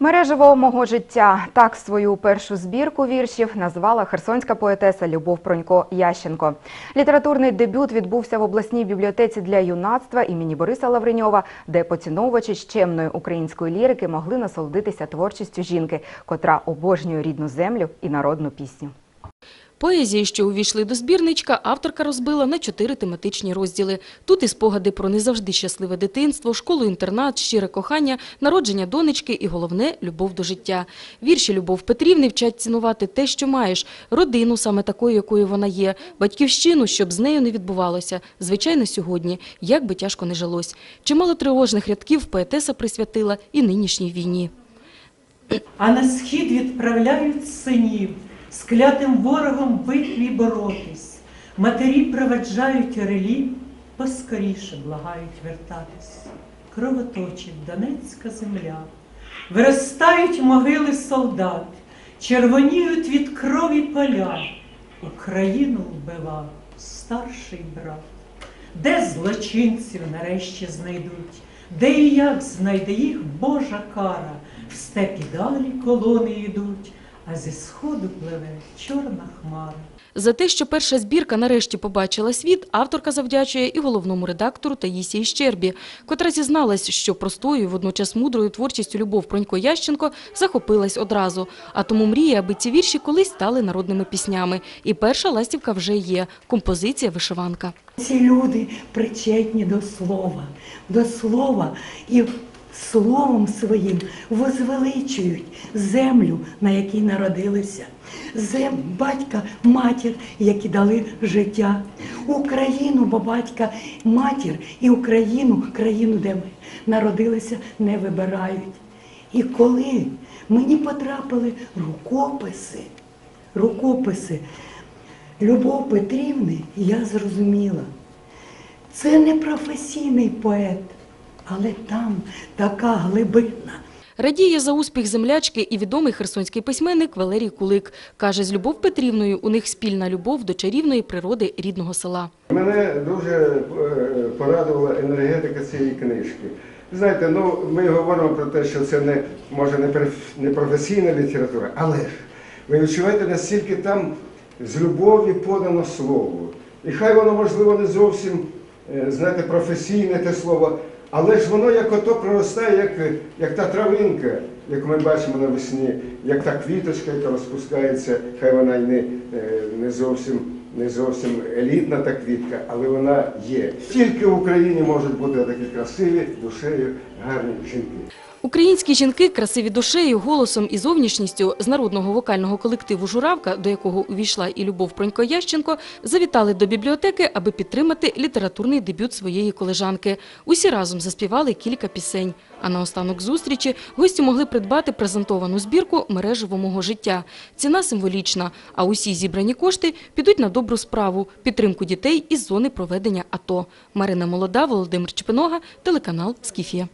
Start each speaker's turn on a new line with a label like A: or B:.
A: Мережево мого життя так свою першу збірку віршів назвала херсонська поетеса Любов Пронько Ященко. Літературний дебют відбувся в обласній бібліотеці для юнацтва імені Бориса Лавреньова, де поціновувачі щемної української лірики могли насолодитися творчістю жінки, котра обожнює рідну землю і народну пісню.
B: Поезії, що увійшли до збірничка, авторка розбила на чотири тематичні розділи. Тут і спогади про не завжди щасливе дитинство, школу-інтернат, щире кохання, народження донечки і головне – любов до життя. Вірші Любов Петрівни вчать цінувати те, що маєш, родину саме такою, якою вона є, батьківщину, щоб з нею не відбувалося. Звичайно, сьогодні, як би тяжко не жилось. Чимало тривожних рядків поетеса присвятила і нинішній війні.
C: А на схід відправляють синів з клятим ворогом битві боротись. Матері проведжають орелів, поскоріше благають вертатись. Кровоточить Донецька земля, виростають могили солдат, червоніють від крові поля. Україну вбивав старший брат. Де злочинців нарешті знайдуть, де і як знайде їх Божа кара, в степі далі колони йдуть, а зі сходу пливе чорна хмара.
B: За те, що перша збірка нарешті побачила світ, авторка завдячує і головному редактору Таїсії Щербі, котра зізналась, що простою, і водночас мудрою творчістю Любов Пронько Ященко захопилась одразу. А тому мріє, аби ці вірші колись стали народними піснями. І перша ластівка вже є – композиція «Вишиванка».
D: Ці люди причетні до слова, до слова і словом своїм возвеличують землю, на якій народилися, зем, батька, матір, які дали життя, Україну, бо батька, матір і Україну, країну, де ми народилися, не вибирають. І коли мені потрапили рукописи, рукописи Любов Петрівни, я зрозуміла, це не професійний поет, але там така глибина.
B: Радіє за успіх землячки і відомий херсонський письменник Валерій Кулик. Каже, з Любов Петрівною у них спільна любов до чарівної природи рідного села.
E: Мене дуже е, порадувала енергетика цієї книжки. Знаєте, ну ми говоримо про те, що це не може не проф- професійна література, але ж ви відчуваєте, наскільки там з любові подано слово. І хай воно, можливо, не зовсім е, знаєте, професійне те слово, але ж воно як ото проростає, як, як та травинка, яку ми бачимо навесні, як та квіточка, яка розпускається, хай вона й не, е, не зовсім не зовсім елітна та квітка, але вона є. Тільки в Україні можуть бути такі красиві, душею, гарні жінки.
B: Українські жінки красиві душею, голосом і зовнішністю з народного вокального колективу «Журавка», до якого увійшла і Любов Пронько Ященко, завітали до бібліотеки, аби підтримати літературний дебют своєї колежанки. Усі разом заспівали кілька пісень. А на останок зустрічі гості могли придбати презентовану збірку «Мережево мого життя». Ціна символічна, а усі зібрані кошти підуть на добру справу – підтримку дітей із зони проведення АТО. Марина Молода, Володимир Чепинога, телеканал «Скіфія».